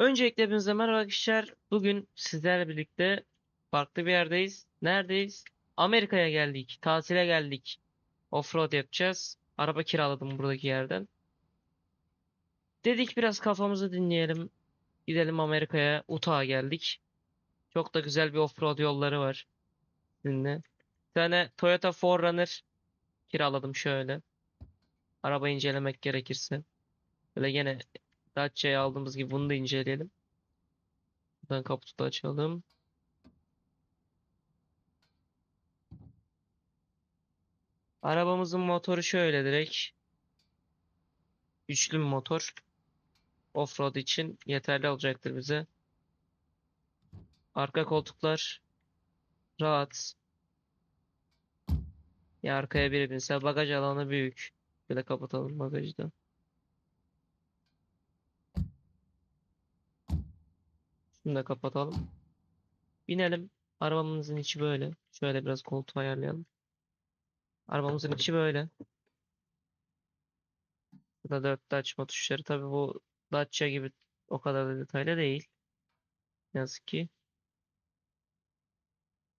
Öncelikle hepinize merhaba arkadaşlar. Bugün sizlerle birlikte farklı bir yerdeyiz. Neredeyiz? Amerika'ya geldik. Tatile geldik. Offroad yapacağız. Araba kiraladım buradaki yerden. Dedik biraz kafamızı dinleyelim. Gidelim Amerika'ya. Utah'a geldik. Çok da güzel bir offroad yolları var. Sizinle. Bir tane Toyota 4Runner kiraladım şöyle. Araba incelemek gerekirse. Böyle gene Dacia'yı aldığımız gibi bunu da inceleyelim. Buradan kaputu da açalım. Arabamızın motoru şöyle direkt. Üçlü bir motor. Offroad için yeterli olacaktır bize. Arka koltuklar rahat. Ya arkaya biri binse bagaj alanı büyük. Böyle kapatalım bagajı da. Şunu da kapatalım. Binelim. Arabamızın içi böyle. Şöyle biraz koltuğu ayarlayalım. Arabamızın içi böyle. Burada dörtlü açma tuşları. Tabi bu Dacia gibi o kadar da detaylı değil. Yazık ki.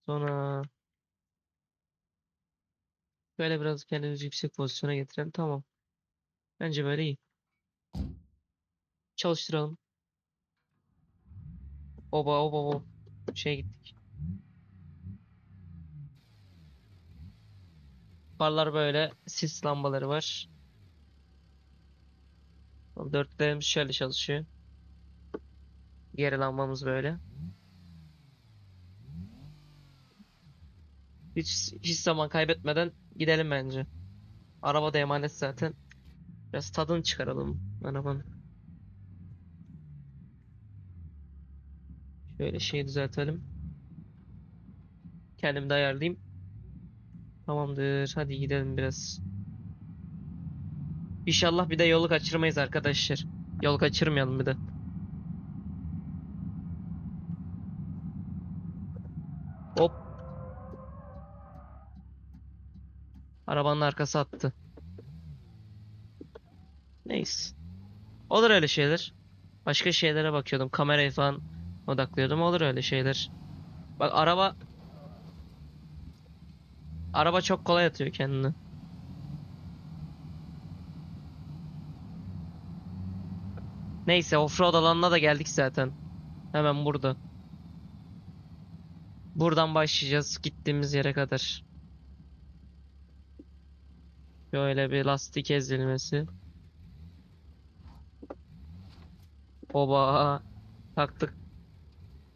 Sonra böyle biraz kendimizi yüksek pozisyona getirelim. Tamam. Bence böyle iyi. Çalıştıralım. Oba oba oba. Şey gittik. Farlar böyle. Sis lambaları var. Dörtlerimiz şöyle çalışıyor. Geri lambamız böyle. Hiç, hiç zaman kaybetmeden gidelim bence. Araba da emanet zaten. Biraz tadını çıkaralım arabanın. Şöyle şeyi düzeltelim. Kendimi de ayarlayayım. Tamamdır. Hadi gidelim biraz. İnşallah bir de yolu kaçırmayız arkadaşlar. Yol kaçırmayalım bir de. Hop. Arabanın arkası attı. Neyse. Olur öyle şeyler. Başka şeylere bakıyordum. Kamerayı falan odaklıyordum. Olur öyle şeyler. Bak araba araba çok kolay atıyor kendini. Neyse offroad alanına da geldik zaten. Hemen burada. Buradan başlayacağız gittiğimiz yere kadar. Böyle bir lastik ezilmesi. Oba taktık.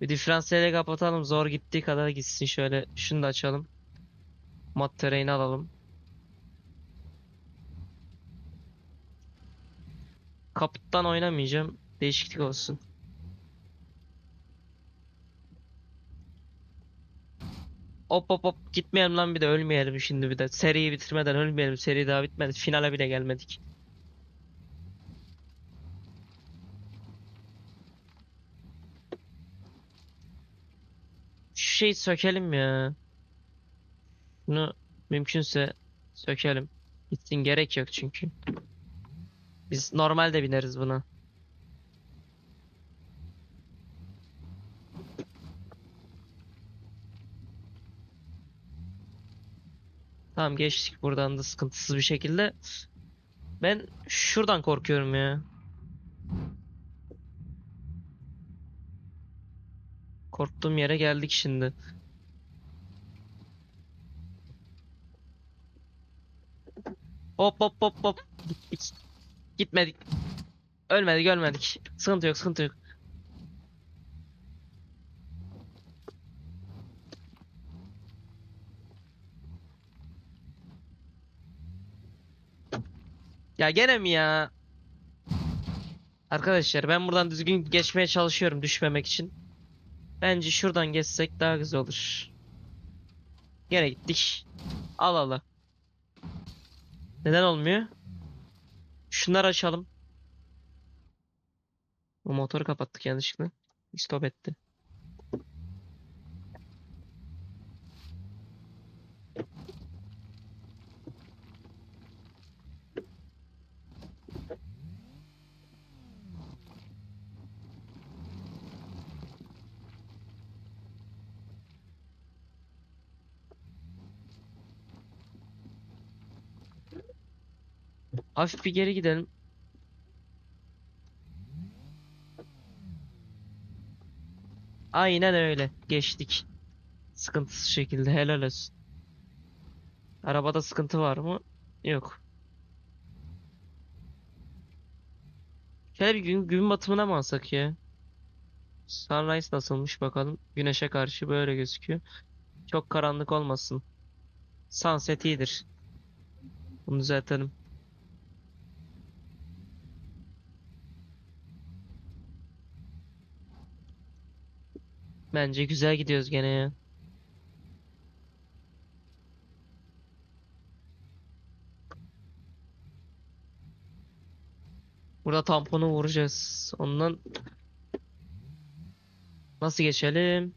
Bir diferansiyeli kapatalım. Zor gittiği kadar gitsin. Şöyle şunu da açalım. Mat tereyini alalım. Kaputtan oynamayacağım. Değişiklik olsun. Hop hop hop gitmeyelim lan bir de ölmeyelim şimdi bir de. Seriyi bitirmeden ölmeyelim. Seri daha bitmedi. Finale bile gelmedik. Şeyi sökelim ya. Bunu mümkünse sökelim. Gitsin gerek yok çünkü. Biz normalde bineriz buna. Tamam geçtik buradan da sıkıntısız bir şekilde. Ben şuradan korkuyorum ya. Korktuğum yere geldik şimdi. Hop hop hop hop. Gitmedik. Ölmedik ölmedik. Sıkıntı yok sıkıntı yok. Ya gene mi ya? Arkadaşlar ben buradan düzgün geçmeye çalışıyorum düşmemek için. Bence şuradan geçsek daha güzel olur. Gene gittik. Al al. al. Neden olmuyor? Şunları açalım. O motoru kapattık yanlışlıkla. Stop etti. Hafif bir geri gidelim. Aynen öyle. Geçtik. Sıkıntısız şekilde helal olsun. Arabada sıkıntı var mı? Yok. Şöyle bir gün, gün batımına mı alsak ya? Sunrise nasılmış bakalım. Güneşe karşı böyle gözüküyor. Çok karanlık olmasın. Sunset iyidir. Bunu düzeltelim. Bence güzel gidiyoruz gene ya. Burada tamponu vuracağız. Ondan nasıl geçelim?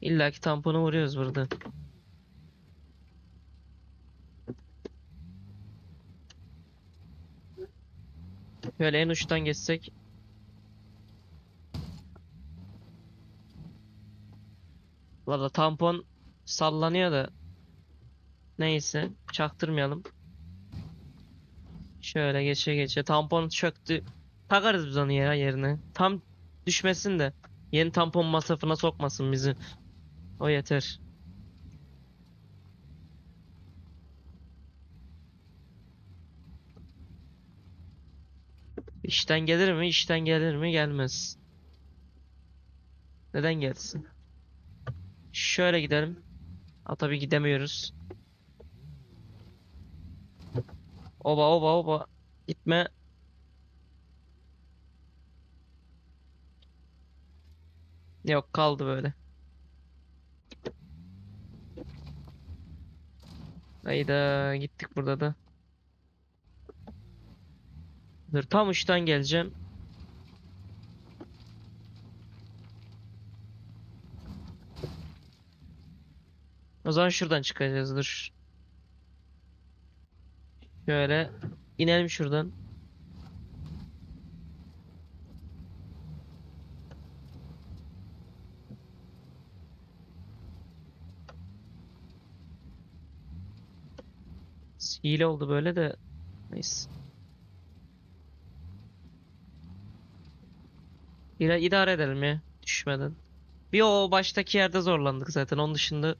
İlla ki tamponu vuruyoruz burada. Böyle en uçtan geçsek. Valla tampon sallanıyor da. Neyse çaktırmayalım. Şöyle geçe geçe tampon çöktü. Takarız biz onu ya yerine. Tam düşmesin de yeni tampon masrafına sokmasın bizi. O yeter. İşten gelir mi? İşten gelir mi? Gelmez. Neden gelsin? Şöyle gidelim. Ha tabii gidemiyoruz. Oba oba oba. Gitme. Yok kaldı böyle. Hayda gittik burada da. Dur tam uçtan geleceğim. O zaman şuradan çıkacağız dur. Şöyle inelim şuradan. Hile oldu böyle de. Neyse. İda- idare edelim ya. Düşmeden. Bir o baştaki yerde zorlandık zaten. Onun dışında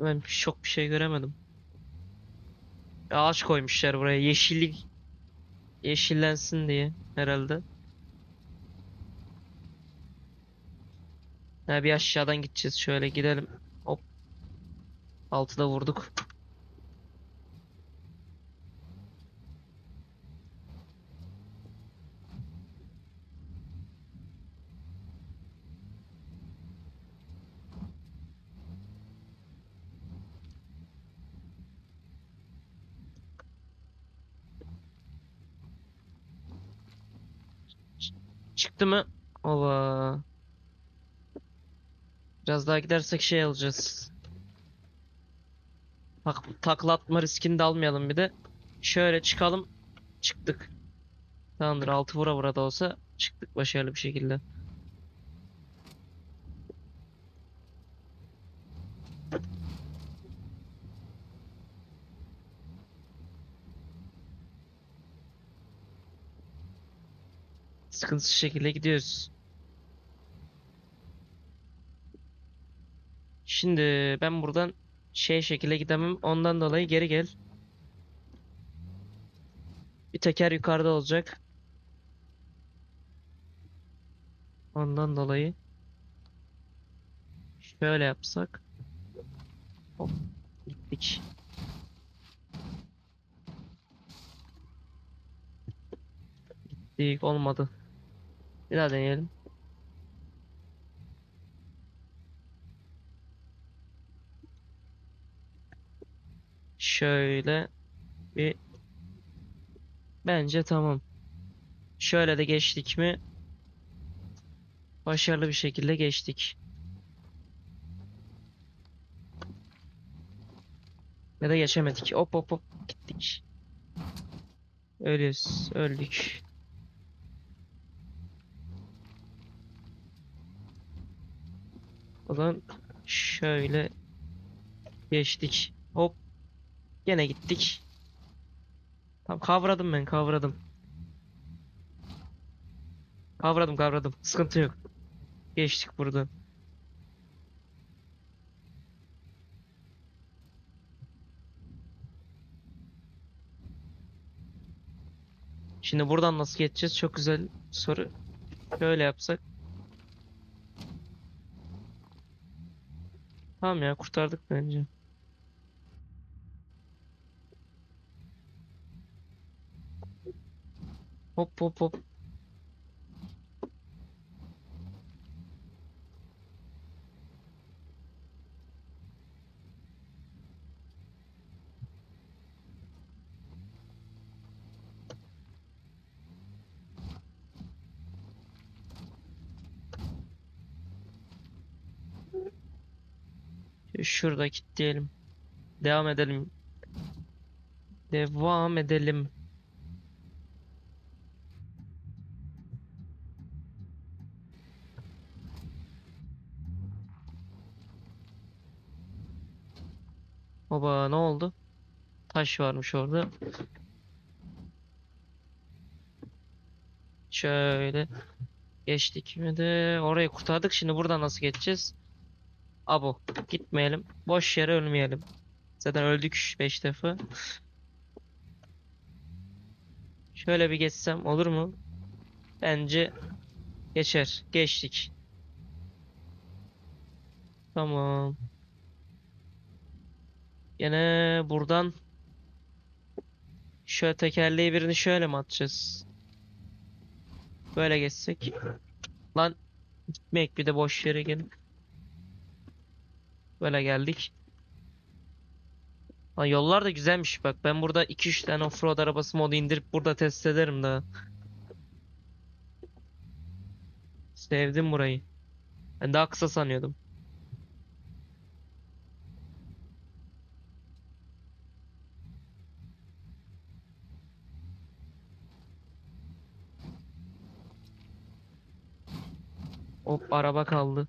ben çok bir şey göremedim. Ağaç koymuşlar buraya. Yeşillik yeşillensin diye herhalde. Ha, bir aşağıdan gideceğiz. Şöyle gidelim. Hop. Altıda vurduk. Çıktı mı? Ova. Biraz daha gidersek şey alacağız. Tak, takla atma riskini de almayalım bir de. Şöyle çıkalım. Çıktık. Tamamdır. Altı vura vura da olsa çıktık başarılı bir şekilde. Sıkıntısız şekilde gidiyoruz. Şimdi ben buradan şey şekilde gidemem. Ondan dolayı geri gel. Bir teker yukarıda olacak. Ondan dolayı şöyle yapsak. Hop gittik. Gittik olmadı. Bir daha deneyelim. Şöyle bir bence tamam. Şöyle de geçtik mi? Başarılı bir şekilde geçtik. Ya da geçemedik. Hop hop hop gittik. Ölüyoruz. Öldük. O zaman şöyle geçtik. Hop. Gene gittik. Tamam kavradım ben kavradım. Kavradım kavradım. Sıkıntı yok. Geçtik buradan. Şimdi buradan nasıl geçeceğiz? Çok güzel soru. Şöyle yapsak. Tamam ya kurtardık bence. Hop hop hop. Şurada kilitleyelim. Devam edelim. Devam edelim. Baba ne oldu? Taş varmış orada. Şöyle geçtik mi de orayı kurtardık. Şimdi buradan nasıl geçeceğiz? Abo gitmeyelim. Boş yere ölmeyelim. Zaten öldük 5 defa. Şöyle bir geçsem olur mu? Bence geçer. Geçtik. Tamam. Gene buradan şöyle tekerleği birini şöyle mi atacağız? Böyle geçsek. Lan gitmek bir de boş yere gelin. Böyle geldik. Lan yollar da güzelmiş bak. Ben burada 2-3 tane offroad arabası modu indirip burada test ederim daha. Sevdim burayı. Ben daha kısa sanıyordum. Hop araba kaldı.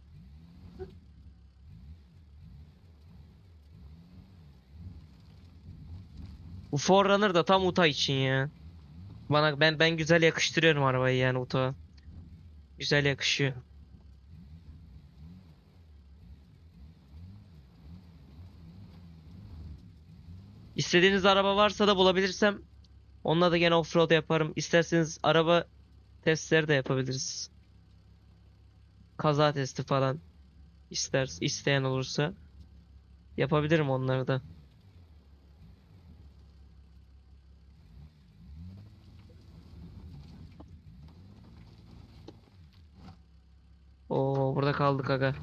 Bu Forerunner da tam Uta için ya. Bana ben ben güzel yakıştırıyorum arabayı yani Uta. Güzel yakışıyor. İstediğiniz araba varsa da bulabilirsem onunla da gene offroad yaparım. İsterseniz araba testleri de yapabiliriz. Kaza testi falan ister isteyen olursa yapabilirim onları da. Oo burada kaldık aga.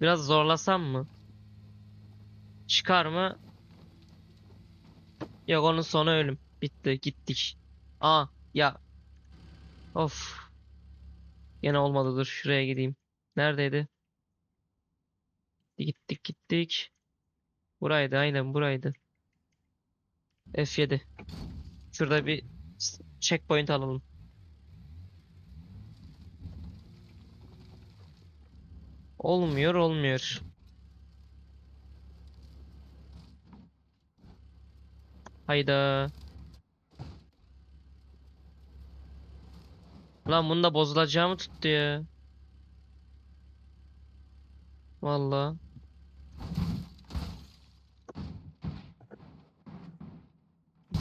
Biraz zorlasam mı? Çıkar mı? Yok onun sonu ölüm. Bitti gittik. Aa ya. Of. Gene olmadı dur şuraya gideyim. Neredeydi? Gittik gittik. Buraydı aynen buraydı. F7. Şurada bir checkpoint alalım. Olmuyor olmuyor. Hayda. Lan bunda bozulacağımı tuttu ya. Vallahi.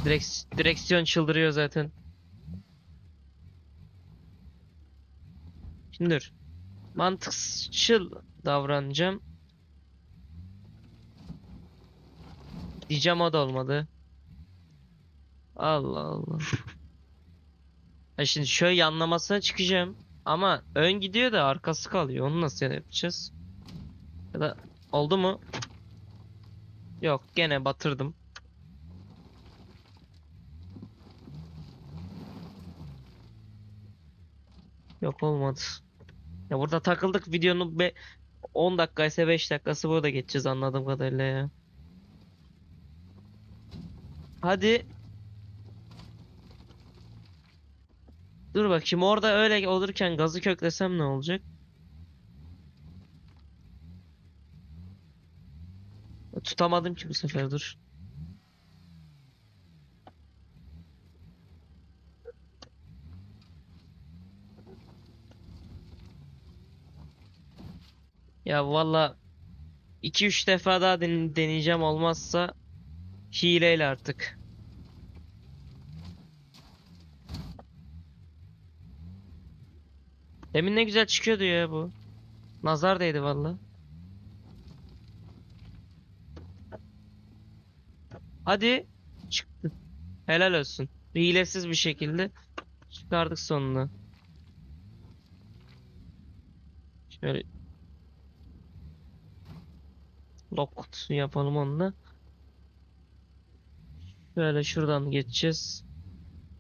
Direks direksiyon çıldırıyor zaten. Şimdi dur. Mantıksal davranacağım. Diyeceğim o da olmadı. Allah Allah. Ha şimdi şöyle yanlamasına çıkacağım. Ama ön gidiyor da arkası kalıyor. Onu nasıl yapacağız? Ya da oldu mu? Yok gene batırdım. Yok olmadı. Ya burada takıldık videonun be 10 dakika ise 5 dakikası burada geçeceğiz anladığım kadarıyla ya. Hadi. Dur bak şimdi orada öyle olurken gazı köklesem ne olacak? Tutamadım ki bu sefer dur. Ya valla 2-3 defa daha den- deneyeceğim olmazsa hileyle artık. Demin ne güzel çıkıyordu ya bu. Nazar değdi valla. Hadi çıktı. Helal olsun. Hilesiz bir şekilde çıkardık sonunu. Şöyle lock kutusu yapalım onunla. Şöyle şuradan geçeceğiz.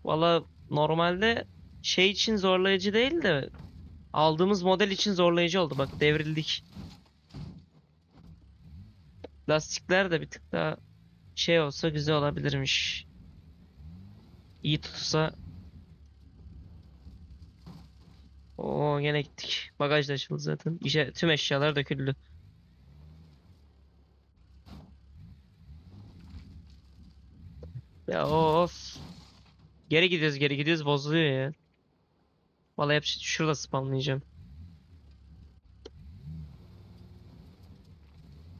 Valla normalde şey için zorlayıcı değil de aldığımız model için zorlayıcı oldu. Bak devrildik. Lastikler de bir tık daha şey olsa güzel olabilirmiş. İyi tutsa. Oo gene gittik. Bagaj da açıldı zaten. İşe, tüm eşyalar döküldü. Ya of. Geri gidiyoruz geri gidiyoruz bozuluyor ya. Vallahi hep şurada spamlayacağım.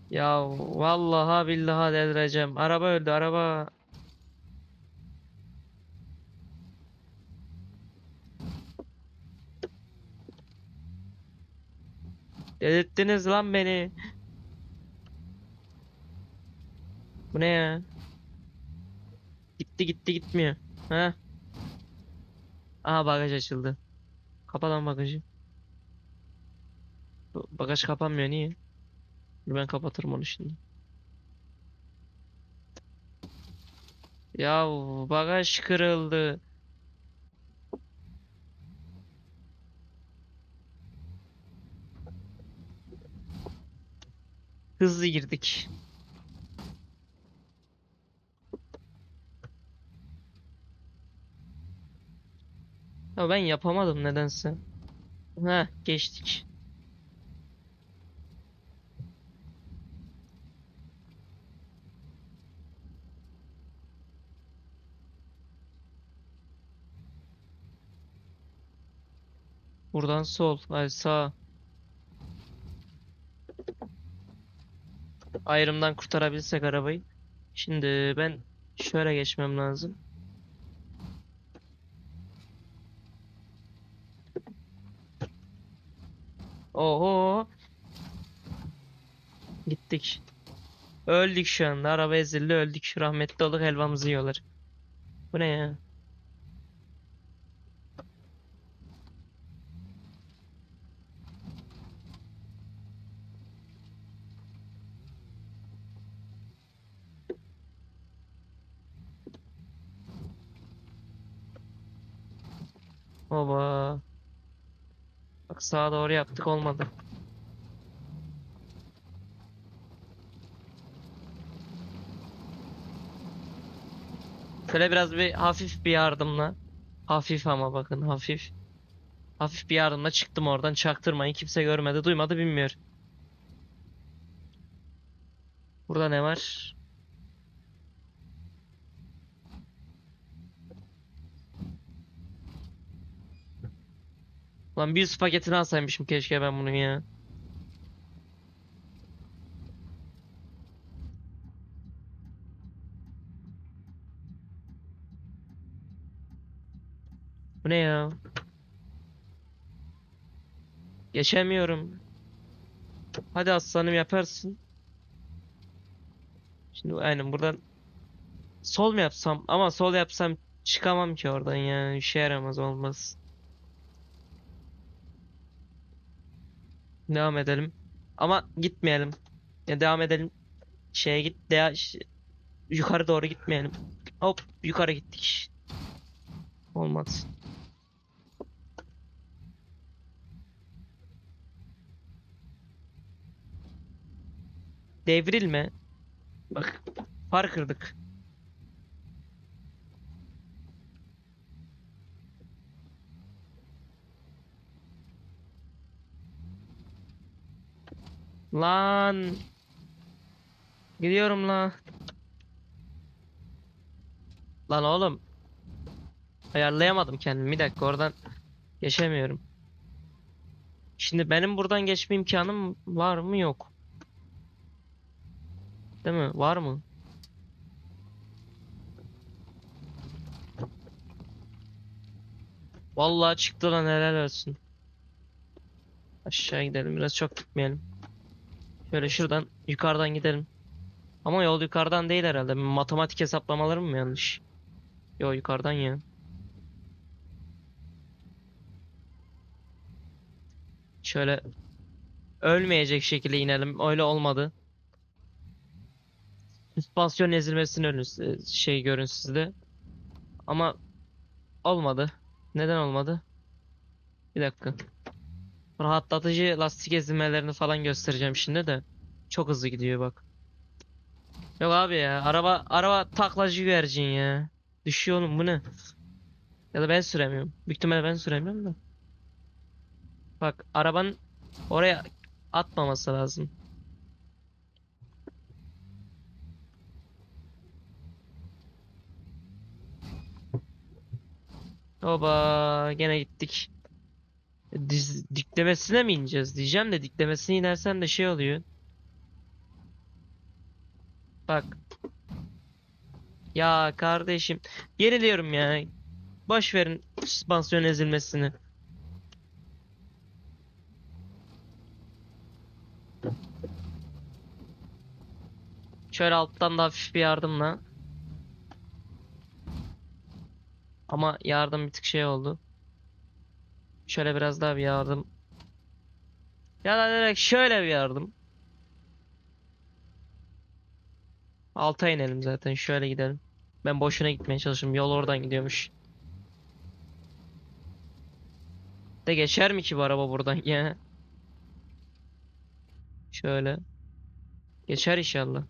Ya vallahi billahi delireceğim. Araba öldü araba. Delirttiniz lan beni. Bu ne ya? Gitti gitti gitmiyor. Ha? Aha bagaj açıldı. Kapa lan bagajı. Bagaj kapanmıyor niye? Ben kapatırım onu şimdi. Ya bagaj kırıldı. Hızlı girdik. Ya ben yapamadım nedense. Ha geçtik. Buradan sol, ay sağ. Ayrımdan kurtarabilsek arabayı. Şimdi ben şöyle geçmem lazım. Oho. Gittik. Öldük şu anda. Araba ezildi öldük. Rahmetli olduk helvamızı yiyorlar. Bu ne ya? Baba. Bak sağa doğru yaptık olmadı. Şöyle biraz bir hafif bir yardımla. Hafif ama bakın hafif. Hafif bir yardımla çıktım oradan çaktırmayın. Kimse görmedi, duymadı, bilmiyor. Burada ne var? Lan bir paketini alsaymışım keşke ben bunu ya. Bu ne ya? Geçemiyorum. Hadi aslanım yaparsın. Şimdi aynen buradan sol mu yapsam? Ama sol yapsam çıkamam ki oradan yani. İşe yaramaz olmaz. Devam edelim. Ama gitmeyelim. Ya devam edelim. Şeye git. Dea ş- yukarı doğru gitmeyelim. Hop yukarı gittik. Olmaz. Devrilme. Bak far kırdık. Lan Gidiyorum la. Lan oğlum. Ayarlayamadım kendimi. Bir dakika oradan geçemiyorum. Şimdi benim buradan geçme imkanım var mı yok. Değil mi? Var mı? Vallahi çıktı lan helal olsun. Aşağı gidelim biraz çok gitmeyelim. Şöyle şuradan yukarıdan gidelim. Ama yol yukarıdan değil herhalde. Matematik hesaplamalarım mı yanlış? Yo yukarıdan ya. Şöyle ölmeyecek şekilde inelim. Öyle olmadı. Süspansiyon ezilmesini önü şey görün sizde. Ama olmadı. Neden olmadı? Bir dakika. Rahatlatıcı lastik ezilmelerini falan göstereceğim şimdi de. Çok hızlı gidiyor bak. Yok abi ya. Araba araba taklacı güvercin ya. Düşüyor oğlum bu ne? Ya da ben süremiyorum. Büyük ihtimalle ben süremiyorum da. Bak arabanın oraya atmaması lazım. Oba gene gittik. Diz, diklemesine mi ineceğiz diyeceğim de diklemesine inersen de şey oluyor. Bak. Ya kardeşim. Yeniliyorum ya. Boş verin süspansiyon ezilmesini. Şöyle alttan da hafif bir yardımla. Ama yardım bir tık şey oldu. Şöyle biraz daha bir yardım. Ya da direkt şöyle bir yardım. Alta inelim zaten. Şöyle gidelim. Ben boşuna gitmeye çalıştım. Yol oradan gidiyormuş. De geçer mi ki bu araba buradan ya? Şöyle. Geçer inşallah.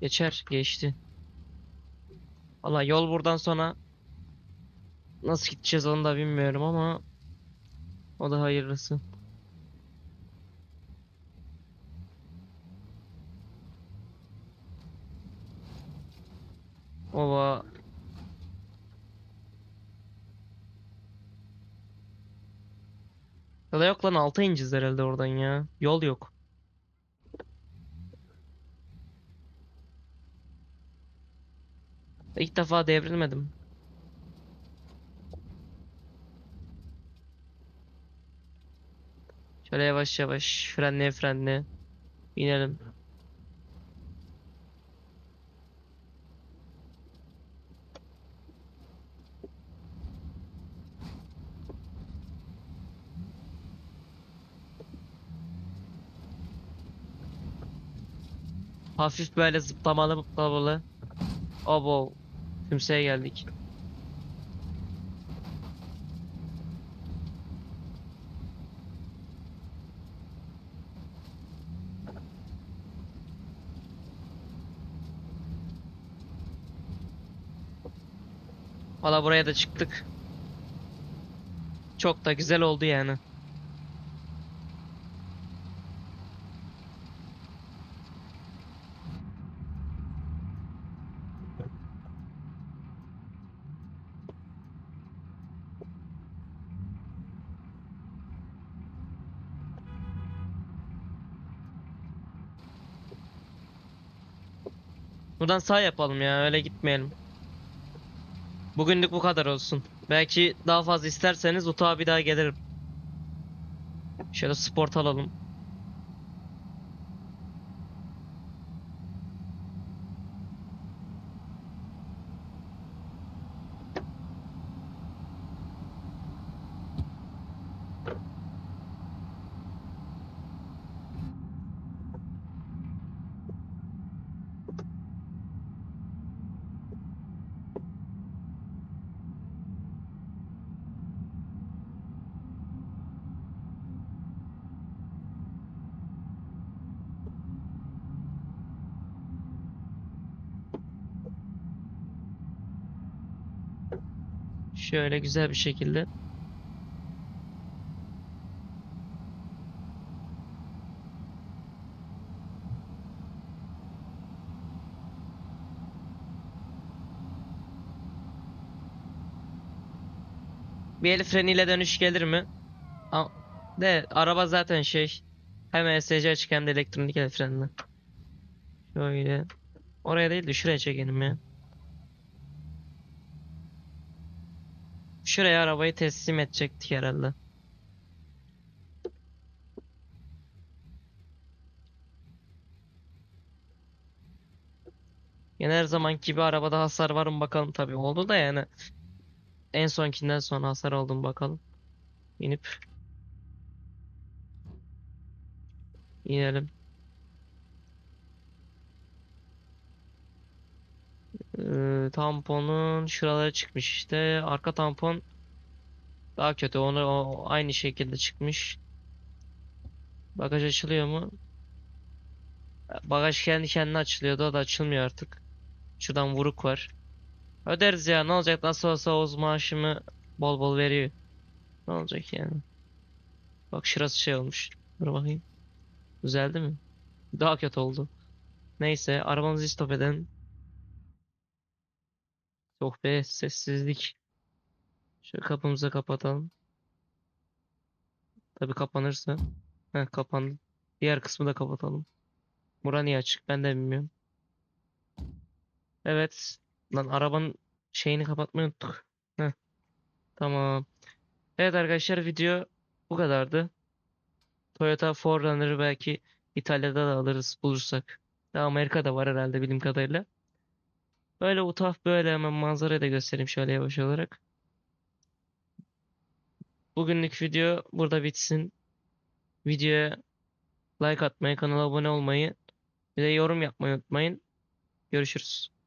Geçer. Geçti. Valla yol buradan sonra nasıl gideceğiz onu da bilmiyorum ama o da hayırlısı. Ova. Ya da yok lan alta ineceğiz herhalde oradan ya. Yol yok. İlk defa devrilmedim. Şöyle yavaş yavaş frenle frenle inelim. Hafif böyle zıplamalı zıplamalı. Abo. Kimseye geldik. Valla buraya da çıktık. Çok da güzel oldu yani. Buradan sağ yapalım ya öyle gitmeyelim. Bugünlük bu kadar olsun. Belki daha fazla isterseniz Utağa bir daha gelirim. Şöyle sport alalım. Şöyle güzel bir şekilde. Bir el freniyle dönüş gelir mi? De araba zaten şey hem ESC açık hem de elektronik el frenli. Şöyle. Oraya değil de şuraya çekelim ya. Şuraya arabayı teslim edecektik herhalde. Yine her zamanki gibi arabada hasar var mı bakalım tabii oldu da yani. En sonkinden sonra hasar oldu mu bakalım. İnip inelim. Ee, tamponun şuralara çıkmış işte. Arka tampon daha kötü. Onu o, aynı şekilde çıkmış. Bagaj açılıyor mu? Bagaj kendi kendine açılıyordu. O da açılmıyor artık. Şuradan vuruk var. Öderiz ya. Ne olacak? Nasıl olsa Oğuz maaşımı bol bol veriyor. Ne olacak yani? Bak şurası şey olmuş. Dur bakayım. Düzeldi mi? Daha kötü oldu. Neyse arabamızı stop edelim. Oh be sessizlik. Şöyle kapımızı kapatalım. Tabii kapanırsa. Heh kapandı. Diğer kısmı da kapatalım. Bura niye açık ben de bilmiyorum. Evet. Lan arabanın şeyini kapatmayı unuttuk. Heh. Tamam. Evet arkadaşlar video bu kadardı. Toyota 4Runner'ı belki İtalya'da da alırız bulursak. Daha Amerika'da var herhalde bildiğim kadarıyla. Böyle utaf böyle hemen manzarayı da göstereyim şöyle yavaş olarak. Bugünlük video burada bitsin. Videoya like atmayı, kanala abone olmayı, bir de yorum yapmayı unutmayın. Görüşürüz.